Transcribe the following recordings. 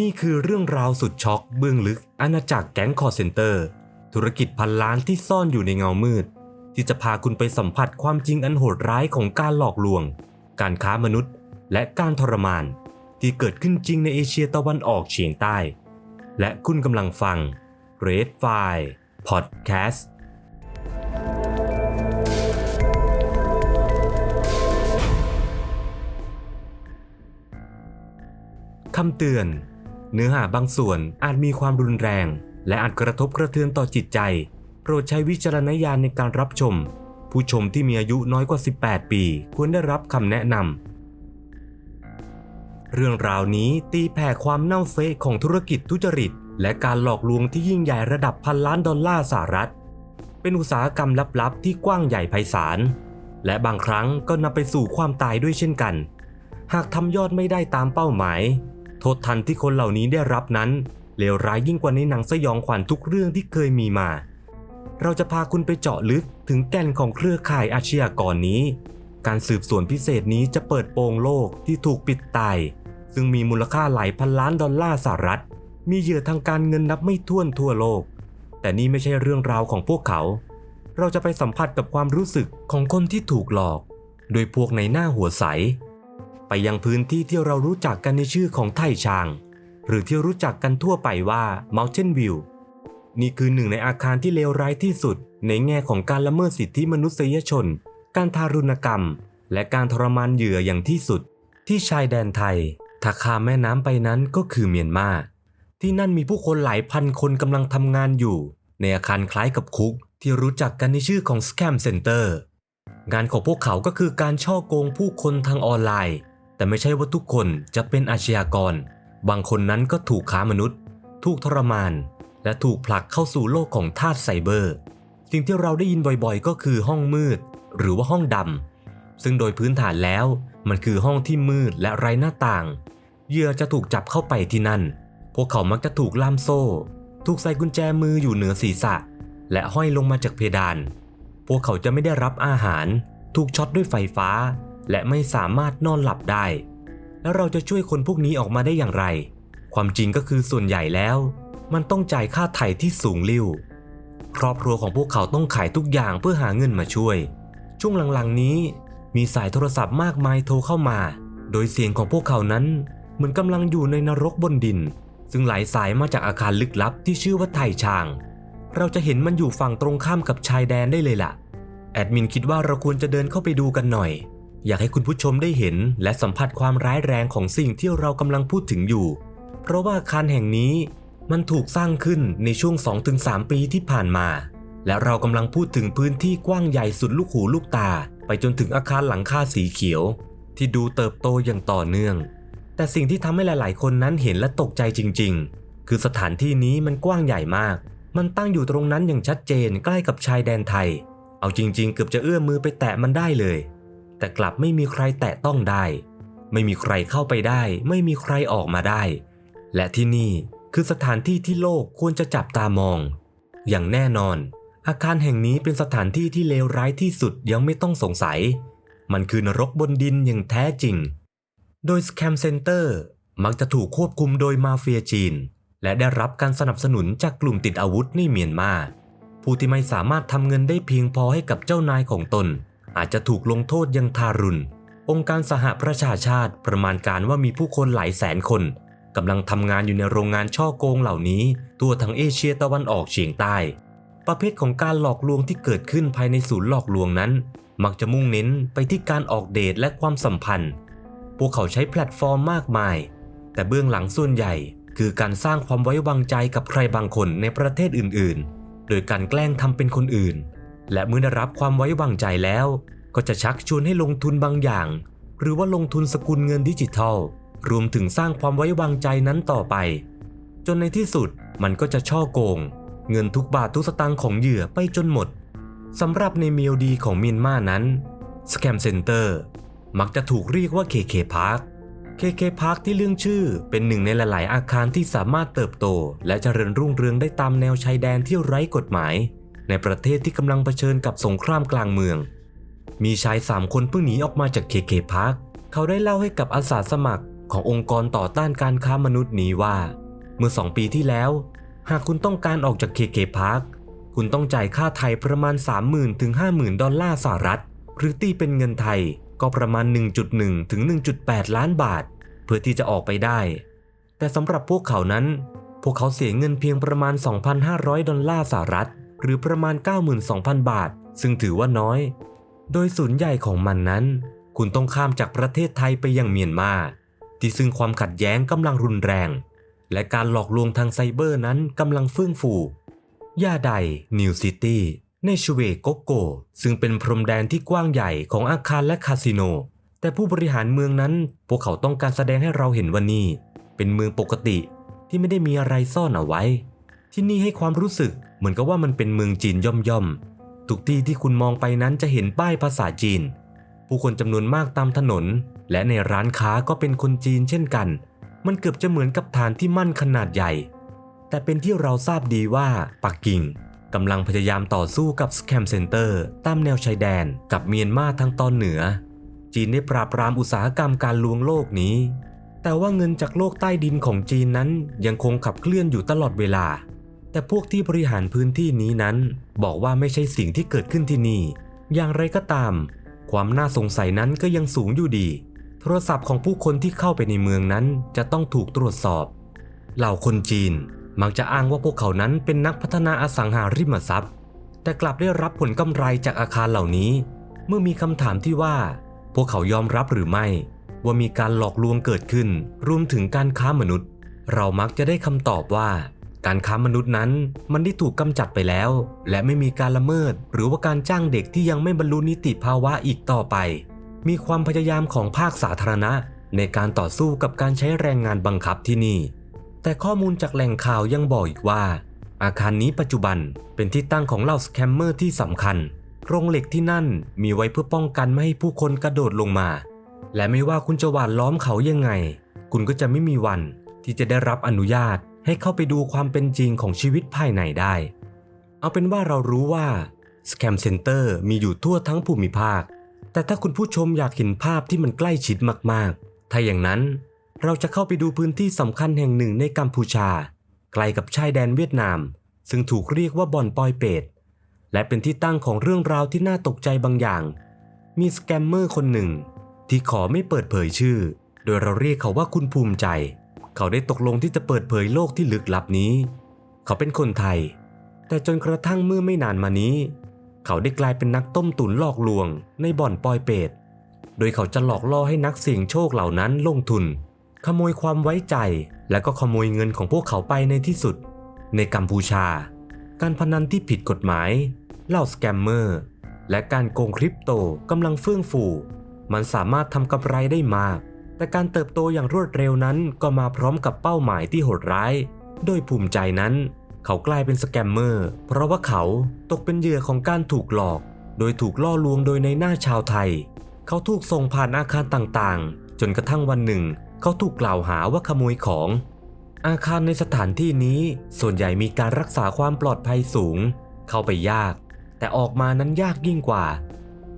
นี่คือเรื่องราวสุดช็อกเบื้องลึกอาณาจักรแก๊งคอร์เซนเตอร์ ธุรกิจพันล้านที่ซ่อนอยู่ในเงามืด ที่จะพาคุณไปสัมผัสความจริงอันโหดร้ายของการหลอกลวง การค้ามนุษย์ และการทรมาน ที่เกิดขึ้นจริงในเอเชียตะวันออกเฉียงใต้ และคุณกำลังฟัง Red File Podcast คำเตือน เนื้อหาบางส่วนอาจมีความรุนแรง และอาจกระทบกระเทือนต่อจิตใจ โปรดใช้วิจารณญาณในการรับชม ผู้ชมที่มีอายุน้อยกว่า 18 ปี ควรได้รับคำแนะนำเรื่องราวนี้ตีแผ่ความเน่าเฟะของธุรกิจทุจริต และการหลอกลวงที่ยิ่งใหญ่ระดับพันล้านดอลลาร์สหรัฐ เป็นอุตสาหกรรมลับๆ ที่กว้างใหญ่ไพศาลและบางครั้งก็นำไปสู่ความตายด้วยเช่นกัน หากทำยอดไม่ได้ตามเป้าหมาย โทษทันที่คนเหล่านี้ได้รับนั้นเลวร้ายยิ่งกว่าในหนังสยองขวัญทุกเรื่องที่เคยมีมา เราจะพาคุณไปเจาะลึกถึงแก่นของเครือข่ายอาชญากรนี้ การสืบสวนพิเศษนี้จะเปิดโปงโลกที่ถูกปิดตาย ซึ่งมีมูลค่าหลายพันล้านดอลลาร์สหรัฐ มีเหยื่อทางการเงินนับไม่ถ้วนทั่วโลก แต่นี่ไม่ใช่เรื่องราวของพวกเขา เราจะไปสัมผัสกับความรู้สึกของคนที่ถูกหลอก โดยพวกในหน้าหัวใส ไปยังพื้นที่ที่เรารู้จักกันในชื่อของไทชาง หรือที่รู้จักกันทั่วไปว่า Mountain View นี่คือหนึ่งในอาคารที่เลวร้ายที่สุด ในแง่ของการละเมิดสิทธิมนุษยชน การทารุณกรรม และการทรมานเหยื่ออย่างที่สุด ที่ชายแดนไทยถ้าข้ามแม่น้ำไปนั้นก็คือเมียนมาที่นั่นมีผู้คนหลายพันคนกำลังทำงานอยู่ ในอาคารคล้ายกับคุก ที่รู้จักกันในชื่อของ Scam Center งานของพวกเขาก็คือการช่อโกงผู้คนทางออนไลน์ แต่ไม่ใช่ว่าทุกคนจะเป็นอาชญากร บางคนนั้นก็ถูกค้ามนุษย์ ถูกทรมาน และถูกผลักเข้าสู่โลกของทาสไซเบอร์ สิ่งที่เราได้ยินบ่อยๆ ก็คือห้องมืด หรือว่าห้องดำ ซึ่งโดยพื้นฐานแล้ว มันคือห้องที่มืดและไร้หน้าต่าง เหยื่อจะถูกจับเข้าไปที่นั่น พวกเขามักจะถูกล่ามโซ่ ถูกใส่กุญแจมืออยู่เหนือศีรษะ และห้อยลงมาจากเพดาน พวกเขาจะไม่ได้รับอาหาร ถูกช็อตด้วยไฟฟ้า และไม่สามารถนอนหลับได้ แล้วเราจะช่วยคนพวกนี้ออกมาได้อย่างไร ความจริงก็คือส่วนใหญ่แล้ว มันต้องจ่ายค่าไถ่ที่สูงลิ่วครอบครัวของพวกเขาต้องขายทุกอย่างเพื่อหาเงินมาช่วย ช่วงหลังๆนี้ มีสายโทรศัพท์มากมายโทรเข้ามา โดยเสียงของพวกเขานั้นเหมือนกำลังอยู่ในนรกบนดิน ซึ่งหลายสายมาจากอาคารลึกลับที่ชื่อว่าไทชาง เราจะเห็นมันอยู่ฝั่งตรงข้ามกับชายแดนได้เลยล่ะ แอดมินคิดว่าเราควรจะเดินเข้าไปดูกันหน่อย อยากให้คุณผู้ชมได้เห็น และสัมผัสความร้ายแรงของสิ่งที่เรากำลังพูดถึงอยู่ เพราะว่าอาคารแห่งนี้มันถูกสร้างขึ้นในช่วง 2-3 ปีที่ผ่านมา และเรากำลังพูดถึงพื้นที่กว้างใหญ่สุดลูกหูลูกตา ไปจนถึงอาคารหลังคาสีเขียว ที่ดูเติบโตอย่างต่อเนื่อง แต่สิ่งที่ทำให้หลาย ๆ คนนั้นเห็นและตกใจจริง ๆ คือสถานที่นี้มันกว้างใหญ่มาก มันตั้งอยู่ตรงนั้นอย่างชัดเจนใกล้กับชายแดนไทย เอาจริง ๆ เกือบจะเอื้อมมือไปแตะมันได้เลย แต่กลับไม่มีใครแตะต้องได้ ไม่มีใครเข้าไปได้ ไม่มีใครออกมาได้ และที่นี่คือสถานที่ที่โลกควรจะจับตามอง อย่างแน่นอน อาคารแห่งนี้เป็นสถานที่ที่เลวร้ายที่สุดยังไม่ต้องสงสัย มันคือนรกบนดินอย่างแท้จริง โดย Scam Center มักจะถูกควบคุมโดยมาเฟียจีน และได้รับการสนับสนุนจากกลุ่มติดอาวุธในเมียนมา ผู้ที่ไม่สามารถทำเงินได้เพียงพอให้กับเจ้านายของตน อาจจะถูกลงโทษย่างทารุณ องค์การสหประชาชาติประมาณการว่ามีผู้คนหลายแสนคนกำลังทำงานอยู่ในโรงงานช่อโกงเหล่านี้ทั่วทั้งเอเชียตะวันออกเฉียงใต้ ประเภทของการหลอกลวงที่เกิดขึ้นภายในศูนย์หลอกลวงนั้น มักจะมุ่งเน้นไปที่การออกเดทและความสัมพันธ์ พวกเขาใช้แพลตฟอร์มมากมาย แต่เบื้องหลังส่วนใหญ่ คือการสร้างความไว้วางใจกับใครบางคนในประเทศอื่นๆ โดยการแกล้งทำเป็นคนอื่น และเมื่อได้รับความไว้วางใจแล้ว ก็จะชักชวนให้ลงทุนบางอย่าง หรือว่าลงทุนสกุลเงินดิจิทัล รวมถึงสร้างความไว้วางใจนั้นต่อไป จนในที่สุดมันก็จะช่อโกง เงินทุกบาททุกสตางค์ของเหยื่อไปจนหมดสำหรับในเมียวดีของเมียนมานั้น Scam Center มักจะถูกเรียกว่า KK Park KK Park ที่เรื่องชื่อเป็นหนึ่งในหลาย ๆ อาคารที่สามารถเติบโต และเจริญรุ่งเรืองได้ตามแนวชายแดนที่ไร้กฎหมาย ในประเทศที่กำลังเผชิญกับสงครามกลางเมือง มีชายสามคนเพิ่งหนีออกมาจาก KK Park เขาได้เล่าให้กับอาสาสมัครขององค์กรต่อต้านการค้ามนุษย์นี้ว่า เมื่อ2ปีที่แล้ว หากคุณต้องการออกจากเคเคพาร์คคุณต้องจ่ายค่าไทยประมาณ 30,000ถึง50,000 ดอลลาร์สหรัฐ หรือตีเป็นเงินไทยก็ประมาณ 1.1 ถึง 1.8 ล้านบาท เพื่อที่จะออกไปได้ แต่สำหรับพวกเขานั้น พวกเขาเสียเงินเพียงประมาณ 2,500 ดอลลาร์สหรัฐ หรือประมาณ 92,000 บาท ซึ่งถือว่าน้อย โดยศูนย์ใหญ่ของมันนั้น คุณต้องข้ามจากประเทศไทยไปยังเมียนมา ที่ซึ่งความขัดแย้งกำลังรุนแรง และการหลอกลวงทางไซเบอร์นั้นกำลังเฟื่องฟูย่าใดนิวซิตี้ในชเวโกโก ซึ่งเป็นพรมแดนที่กว้างใหญ่ของอาคารและคาสิโน แต่ผู้บริหารเมืองนั้น พวกเขาต้องการแสดงให้เราเห็นว่านี่ เป็นเมืองปกติที่ไม่ได้มีอะไรซ่อนเอาไว้ ที่นี่ให้ความรู้สึก เหมือนกับว่ามันเป็นเมืองจีนย่อมๆ ทุกที่ที่คุณมองไปนั้นจะเห็นป้ายภาษาจีน ผู้คนจำนวนมากตามถนน และในร้านค้าก็เป็นคนจีนเช่นกัน มันเกือบจะเหมือนกับฐานที่มั่นขนาดใหญ่ แต่เป็นที่เราทราบดีว่าปักกิ่งกำลังพยายามต่อสู้กับสแคมเซ็นเตอร์ตามแนวชายแดนกับเมียนมาทางตอนเหนือ จีนได้ปราบปรามอุตสาหกรรมการลวงโลกนี้ แต่ว่าเงินจากโลกใต้ดินของจีนนั้นยังคงขับเคลื่อนอยู่ตลอดเวลา แต่พวกที่บริหารพื้นที่นี้นั้น บอกว่าไม่ใช่สิ่งที่เกิดขึ้นที่นี่ อย่างไรก็ตาม ความน่าสงสัยนั้นก็ยังสูงอยู่ดี โทรศัพท์ของผู้คนที่เข้าไปในเมืองนั้นจะต้องถูกตรวจสอบ เหล่าคนจีนมักจะอ้างว่าพวกเขานั้นเป็นนักพัฒนาอสังหาริมทรัพย์ แต่กลับได้รับผลกำไรจากอาคารเหล่านี้ เมื่อมีคำถามที่ว่า พวกเขายอมรับหรือไม่ ว่ามีการหลอกลวงเกิดขึ้น รวมถึงการค้ามนุษย์ เรามักจะได้คำตอบว่า การค้ามนุษย์นั้นมันได้ถูกกำจัดไปแล้ว และไม่มีการละเมิด หรือว่าการจ้างเด็กที่ยังไม่บรรลุนิติภาวะอีกต่อไป มีความพยายามของภาคสาธารณะ ในการต่อสู้กับการใช้แรงงานบังคับที่นี่ แต่ข้อมูลจากแหล่งข่าวยังบอกอีกว่า อาคารนี้ปัจจุบันเป็นที่ตั้งของเหล่าสแคมเมอร์ที่สำคัญโครงเหล็กที่นั่นมีไว้เพื่อป้องกันไม่ให้ผู้คนกระโดดลงมา และไม่ว่าคุณจะหวานล้อมเขายังไง คุณก็จะไม่มีวันที่จะได้รับอนุญาต ให้เข้าไปดูความเป็นจริงของชีวิตภายในได้ เอาเป็นว่าเรารู้ว่าสแคมเซ็นเตอร์มีอยู่ทั่วทั้งภูมิภาค แต่ถ้าคุณผู้ชมอยากเห็นภาพที่มันใกล้ชิดมากๆ ถ้าอย่างนั้นเราจะเข้าไปดูพื้นที่สำคัญแห่งหนึ่งในกัมพูชา ไกลกับชายแดนเวียดนาม ซึ่งถูกเรียกว่าบ่อนปอยเป็ดและเป็นที่ตั้งของเรื่องราวที่น่าตกใจบางอย่าง มีสแกมเมอร์คนหนึ่ง ที่ขอไม่เปิดเผยชื่อ โดยเราเรียกเขาว่าคุณภูมิใจ เขาได้ตกลงที่จะเปิดเผยโลกที่ลึกลับนี้ เขาเป็นคนไทย แต่จนกระทั่งเมื่อไม่นานมานี้ เขาได้กลายเป็นนักต้มตุ๋นหลอกลวงในบ่อนปอยเป็ดโดยเขาจะหลอกล่อให้นักเสี่ยงโชคเหล่านั้นลงทุน ขโมยความไว้ใจ และก็ขโมยเงินของพวกเขาไปในที่สุด ในกัมพูชา การพนันที่ผิดกฎหมายเหล่าสแกมเมอร์และการโกงคริปโตกำลังเฟื่องฟู มันสามารถทำกำไรได้มาก แต่การเติบโตอย่างรวดเร็วนั้นก็มาพร้อมกับเป้าหมายที่โหดร้าย โดยภูมิใจนั้น เขากลายเป็นสแกมเมอร์เพราะว่าเขาตกเป็นเหยื่อของการถูกหลอก โดยถูกล่อลวงโดยในหน้าชาวไทย เขาถูกส่งผ่านอาคารต่างๆ จนกระทั่งวันหนึ่ง เขาถูกกล่าวหาว่าขโมยของ อาคารในสถานที่นี้ส่วนใหญ่มีการรักษาความปลอดภัยสูง เข้าไปยาก แต่ออกมานั้นยากยิ่งกว่า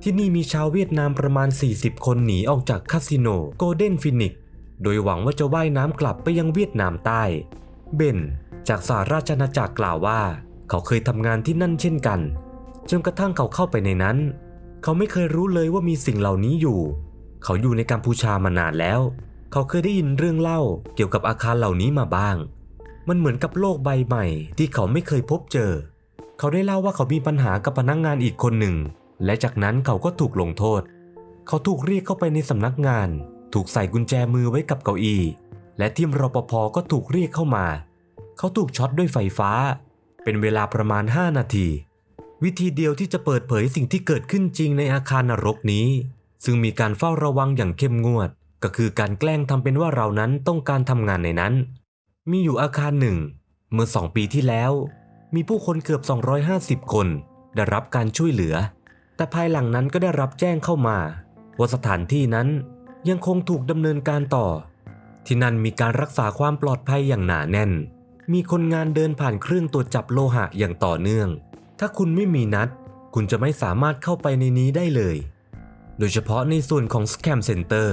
ที่นี่มีชาวเวียดนามประมาณ 40 คนหนีออกจากคาสิโนโกลเด้นฟินิกโดยหวังว่าจะว่ายน้ำกลับไปยังเวียดนามใต้ เบนจากสหราชอาณาจักรกล่าวว่า เขาเคยทำงานที่นั่นเช่นกัน จนกระทั่งเขาเข้าไปในนั้น เขาไม่เคยรู้เลยว่ามีสิ่งเหล่านี้อยู่ เขาอยู่ในกัมพูชามานานแล้ว เขาเคยได้ยินเรื่องเล่าเกี่ยวกับอาคารเหล่านี้มาบ้าง มันเหมือนกับโลกใบใหม่ ที่เขาไม่เคยพบเจอ เขาได้เล่าว่าเขามีปัญหากับพนักงงานอีกคนหนึ่ง และจากนั้นเขาก็ถูกลงโทษ เขาถูกเรียกเข้าไปในสำนักงาน ถูกใส่กุญแจมือไว้กับเก้าอี้ และทีมรปภก็ถูกเรียกเข้ามา เขาถูกช็อตด้วยไฟฟ้า เป็นเวลาประมาณ 5 นาที วิธีเดียวที่จะเปิดเผยสิ่งที่เกิดขึ้นจริงในอาคารนรกนี้ ซึ่งมีการเฝ้าระวังอย่างเข้มงวด ก็คือการแกล้งทำเป็นว่าเรานั้นต้องการทำงานในนั้น มีอยู่อาคารหนึ่ง เมื่อสองปีที่แล้ว มีผู้คนเกือบ 250 คน ได้รับการช่วยเหลือ แต่ภายหลังนั้นก็ได้รับแจ้งเข้ามาว่าสถานที่นั้นยังคงถูกดำเนินการต่อ ที่นั่นมีการรักษาความปลอดภัยอย่างหนาแน่น มีคนงานเดินผ่านเครื่องตรวจจับโลหะอย่างต่อเนื่อง ถ้าคุณไม่มีนัด คุณจะไม่สามารถเข้าไปในนี้ได้เลย โดยเฉพาะในส่วนของ Scam Center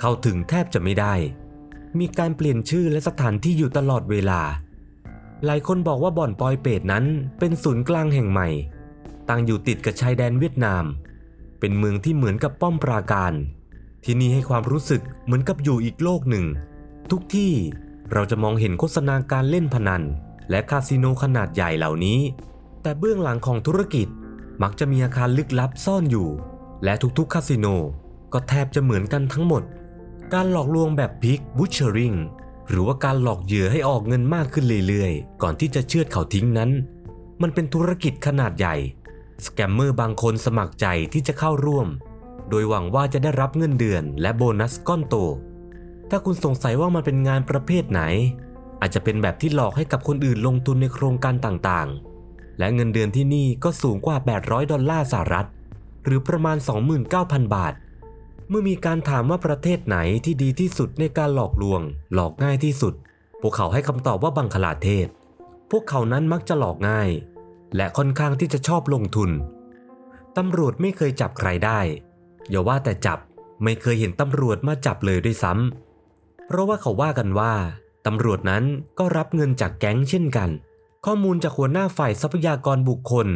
เข้าถึงแทบจะไม่ได้ มีการเปลี่ยนชื่อและสถานที่อยู่ตลอดเวลา หลายคนบอกว่าบ่อนปอยเปตนั้นเป็นศูนย์กลางแห่งใหม่ ตั้งอยู่ติดกับชายแดนเวียดนาม เป็นเมืองที่เหมือนกับป้อมปราการ ที่นี่ให้ความรู้สึกเหมือนกับอยู่อีกโลกหนึ่ง ทุกที่เราจะมองเห็นโฆษณาการเล่นพนัน และคาสิโนขนาดใหญ่เหล่านี้ แต่เบื้องหลังของธุรกิจมักจะมีอาคารลึกลับซ่อนอยู่ และทุกๆคาสิโนก็แทบจะเหมือนกันทั้งหมด การหลอกลวงแบบพิกบูชเชอริงหรือว่าการหลอกเหยื่อให้ออกเงินมากขึ้นเรื่อยๆ ก่อนที่จะเชือดเขาทิ้งนั้น มันเป็นธุรกิจขนาดใหญ่ สแกมเมอร์บางคนสมัครใจที่จะเข้าร่วม โดยหวังว่าจะได้รับเงินเดือนและโบนัสก้อนโต ถ้าคุณสงสัยว่ามันเป็นงานประเภทไหน อาจจะเป็นแบบที่หลอกให้กับคนอื่นลงทุนในโครงการต่างๆ และเงินเดือนที่นี่ก็สูงกว่า 800 ดอลลาร์สหรัฐ หรือประมาณ 29,000 บาท เมื่อมีการถามว่าประเทศไหนที่ดีที่สุดในการหลอกลวง หลอกง่ายที่สุด พวกเขาให้คำตอบว่าบังคลาเทศ พวกเขานั้นมักจะหลอกง่าย และค่อนข้างที่จะชอบลงทุน ตำรวจไม่เคยจับใครได้ อย่าว่าแต่จับไม่เคยเห็นตำรวจมาจับเลยด้วยซ้ำ เพราะว่าเขาว่ากันว่าตำรวจนั้นก็รับเงินจากแก๊งเช่นกัน ข้อมูลจากหัวหน้าฝ่ายทรัพยากรบุคคล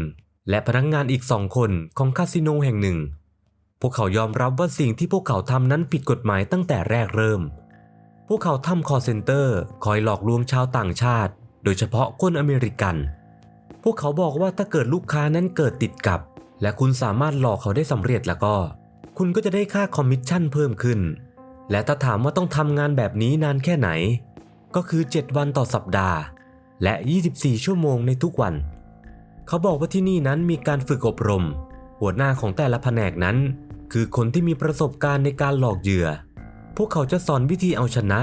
และพนักงงานอีกสองคนของคาสิโนแห่งหนึ่ง พวกเขายอมรับว่าสิ่งที่พวกเขาทำนั้นผิดกฎหมายตั้งแต่แรกเริ่ม พวกเขาทำคอเซ็นเตอร์คอยหลอกลวงชาวต่างชาติ โดยเฉพาะคนอเมริกัน พวกเขาบอกว่าถ้าเกิดลูกค้านั้นเกิดติดกับ และคุณสามารถหลอกเขาได้สำเร็จแล้วก็ คุณก็จะได้ค่าคอมมิชชั่นเพิ่มขึ้น และถ้าถามว่าต้องทำงานแบบนี้นานแค่ไหน ก็คือ 7 วันต่อสัปดาห์ และ 24 ชั่วโมงในทุกวัน เขาบอกว่าที่นี่นั้นมีการฝึกอบรม หัวหน้าของแต่ละแผนกนั้น คือคนที่มีประสบการณ์ในการหลอกเหยื่อ พวกเขาจะสอนวิธีเอาชนะ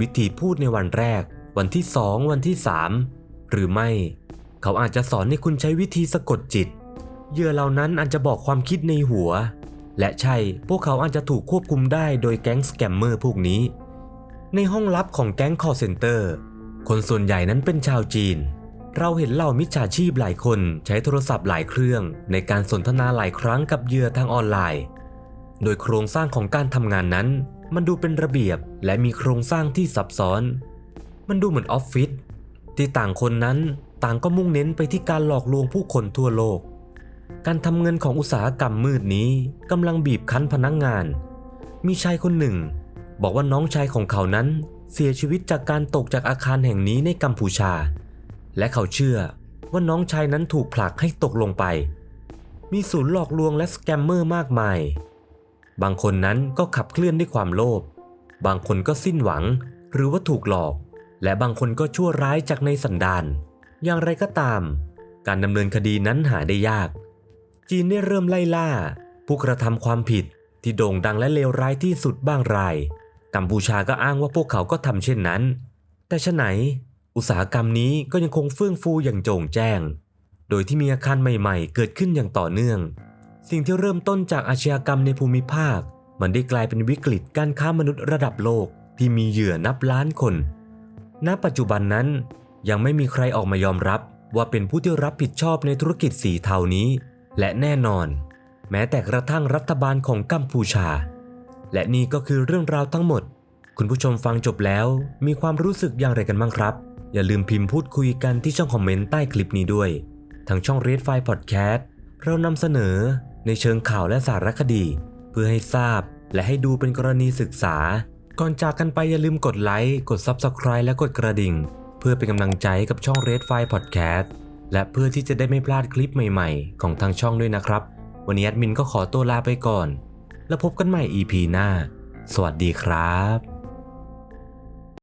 วิธีพูดในวันแรก วันที่ 2 วันที่ 3 หรือไม่ เขาอาจจะสอนให้คุณใช้วิธีสะกดจิต เหยื่อเหล่านั้นอาจจะบอกความคิดในหัว และใช่ พวกเขาอาจจะถูกควบคุมได้โดยแก๊งสแกมเมอร์พวกนี้ ในห้องลับของแก๊งคอร์เซนเตอร์ คนส่วนใหญ่นั้นเป็นชาวจีน เราเห็นเหล่ามิจฉาชีพหลายคนใช้โทรศัพท์หลายเครื่อง ในการสนทนาหลายครั้งกับเหยื่อทางออนไลน์ โดยโครงสร้างของการทำงานนั้น มันดูเป็นระเบียบและมีโครงสร้างที่ซับซ้อน มันดูเหมือนออฟฟิศที่ต่างคนนั้น ต่างก็มุ่งเน้นไปที่การหลอกลวงผู้คนทั่วโลก การทำเงินของอุตสาหกรรมมืดนี้กำลังบีบคั้นพนักงงาน มีชายคนหนึ่ง บอกว่าน้องชายของเขานั้นเสียชีวิตจากการตกจากอาคารแห่งนี้ในกัมพูชา และเขาเชื่อว่าน้องชายนั้นถูกผลักให้ตกลงไป มีศูนย์หลอกลวงและสแกมเมอร์มากมาย บางคนนั้นก็ขับเคลื่อนด้วยความโลภ บางคนก็สิ้นหวังหรือว่าถูกหลอก และบางคนก็ชั่วร้ายจากในสันดาน อย่างไรก็ตาม การดำเนินคดีนั้นหาได้ยาก จีนได้เริ่มไล่ล่า ผู้กระทำความผิดที่โด่งดังและเลวร้ายที่สุดบ้างราย กัมพูชาก็อ้างว่าพวกเขาก็ทำเช่นนั้น แต่ชะไหน อุตสาหกรรมนี้ก็ยังคงเฟื่องฟูอย่างโจ่งแจ้ง โดยที่มีอาคารใหม่ๆ เกิดขึ้นอย่างต่อเนื่อง สิ่งที่เริ่มต้นจากอาชญากรรมในภูมิภาค มันได้กลายเป็นวิกฤตการค้ามนุษย์ระดับโลกที่มีเหยื่อนับล้านคน ณ ปัจจุบันนั้น ยังไม่มีใครออกมายอมรับว่าเป็นผู้ที่รับผิดชอบในธุรกิจสีเทานี้ และแน่นอน แม้แต่กระทั่งรัฐบาลของกัมพูชา และนี่ก็คือเรื่องราวทั้งหมด คุณผู้ชมฟังจบแล้ว มีความรู้สึกอย่างไรกันบ้างครับ อย่าลืมพิมพ์พูดคุยกันที่ช่องคอมเมนต์ใต้คลิปนี้ด้วย ทางช่อง Red f i พอดแคสต์เรานำเสนอในเชิงข่าวและสารคดี เพื่อให้ทราบและให้ดูเป็นกรณีศึกษา ก่อนจากกันไปอย่าลืมกดไลค์กด Subscribe และกดกระดิ่ง พื่อเป็นกำลังใจให้กับช่อง Red File Podcast และเพื่อที่จะได้ไม่พลาดคลิปใหม่ๆ ของทางช่องด้วยนะครับ วันนี้แอดมินก็ขอตัวลาไปก่อน แล้วพบกันใหม่ EP หน้า สวัสดีครับ